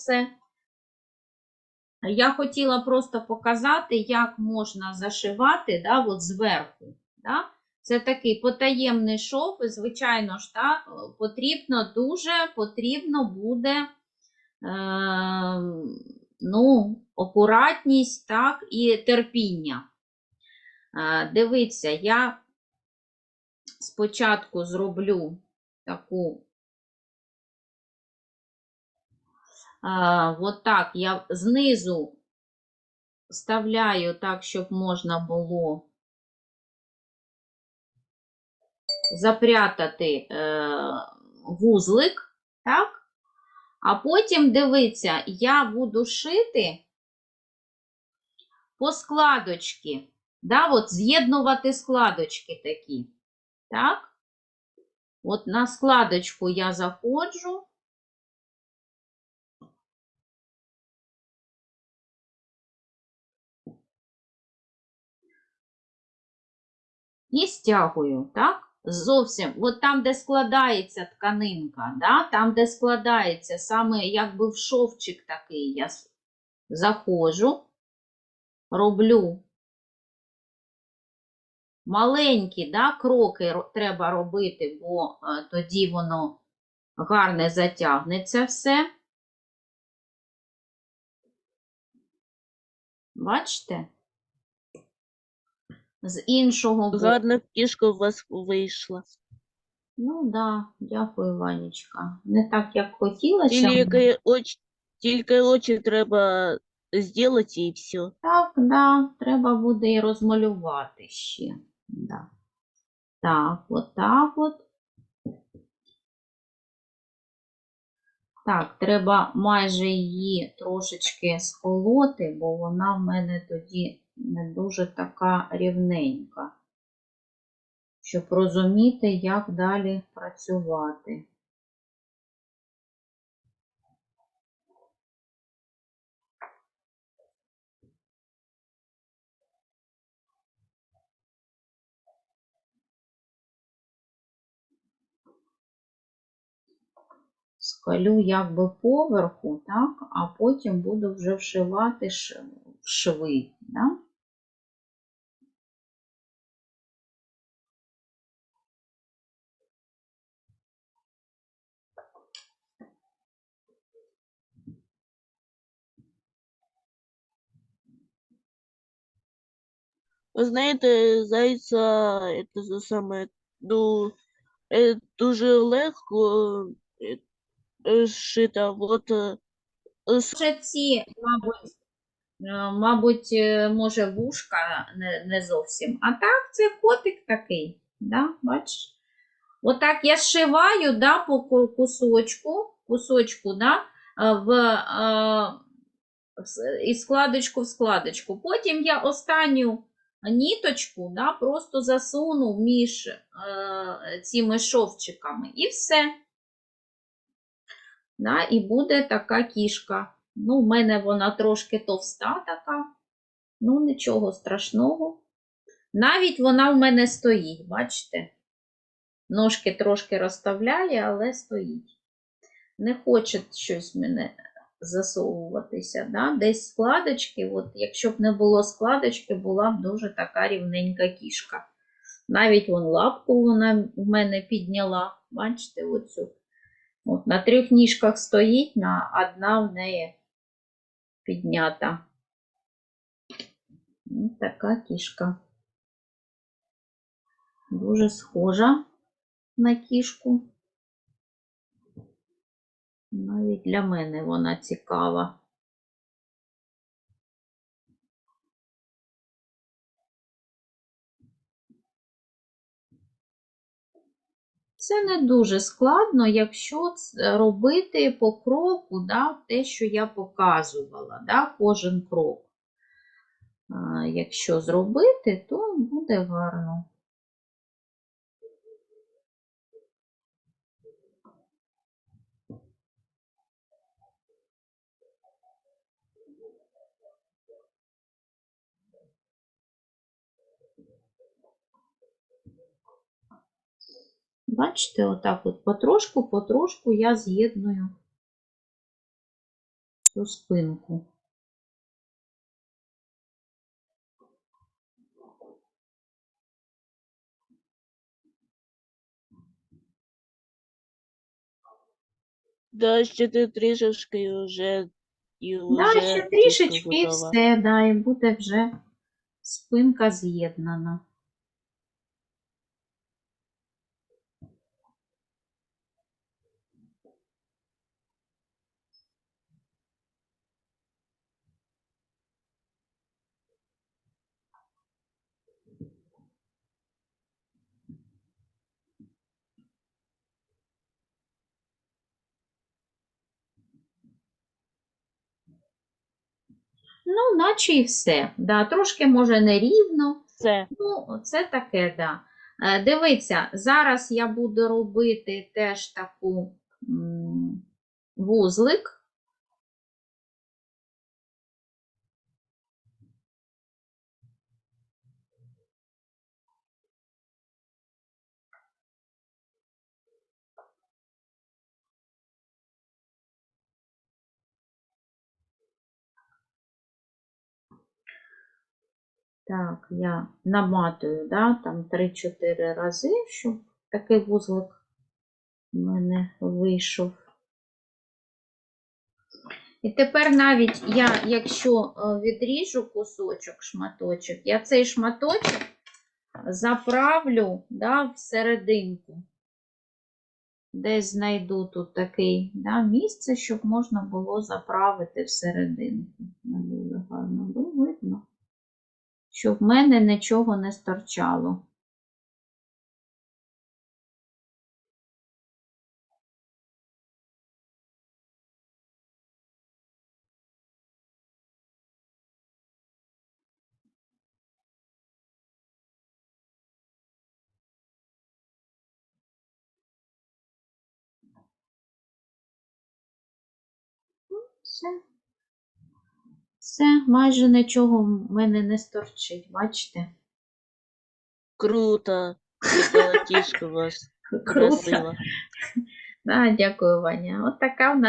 все. Я хотіла просто показати, як можна зашивати да, от зверху. Да? Це такий потаємний шов, і, звичайно ж, да, потрібно дуже потрібно буде е, ну, акуратність так, і терпіння. Е, дивіться, я спочатку зроблю таку. От так, я знизу вставляю так, щоб можна було запрятати е, вузлик, так? А потім дивіться, я буду шити по складочки, да, от з'єднувати складочки такі, так? От на складочку я заходжу. І стягую, так? Зовсім, от там, де складається тканинка, да? там, де складається, саме якби в шовчик такий, я заходжу, роблю маленькі да, кроки треба робити, бо е, тоді воно гарне затягнеться все. Бачите? З іншого боку. Гарна кішка у вас вийшла. Ну да, дякую, Ванечка. Не так, як хотілося. Тільки очі, тільки очі треба зробити і все. Так, да, треба буде і розмалювати ще. Да. Так, от так от. Так, треба майже її трошечки схолоти, бо вона в мене тоді не дуже така рівненька. Щоб розуміти, як далі працювати. скалю якби поверху, так, а потім буду вже вшивати шви. Да? Ви знаєте, зайця це саме ну, е, дуже легко е, е, шита. Вот е, с- Вже ці, мабуть, е, мабуть, е, може, вушка не, не зовсім. А так, це котик такий. Да? Бачиш? Отак я зшиваю да, по кусочку, кусочку да, е, в, с- складочку в складочку. Потім я останню ніточку да, просто засуну між е, цими шовчиками і все. Да, і буде така кішка. Ну, в мене вона трошки товста така. Ну, нічого страшного. Навіть вона в мене стоїть, бачите? Ножки трошки розставляє, але стоїть. Не хоче щось мене засовуватися. Да? Десь складочки, от, якщо б не було складочки, була б дуже така рівненька кішка. Навіть вон лапку вона в мене підняла. Бачите, оцю. От на трьох ніжках стоїть, на одна в неї піднята. Ось така кішка. Дуже схожа на кішку. Навіть для мене вона цікава. Це не дуже складно, якщо робити по кроку да, те, що я показувала, да, кожен крок. Якщо зробити, то буде гарно. Бачите, отак от потрошку-потрошку я з'єдную цю спинку. Да, ще ти трішечки вже і Да, вже ще трішечки і все, да, і буде вже спинка з'єднана. Ну, наче і все. Да, трошки може нерівно. Все. Ну, це таке, да. Е, Дивіться, зараз я буду робити теж таку вузлик. Так, я наматую, да, там 3-4 рази, щоб такий вузлик у мене вийшов. І тепер навіть я, якщо е, відріжу кусочок, шматочок, я цей шматочок заправлю да, всерединку. Десь знайду тут таке да, місце, щоб можна було заправити всерединку. Не дуже гарно було видно. Щоб в мене нічого не сторчало. Все. Все, майже нічого в мене не сторчить, бачите? Круто. Яка у вас Круто. Да, дякую, Ваня. От така в нас.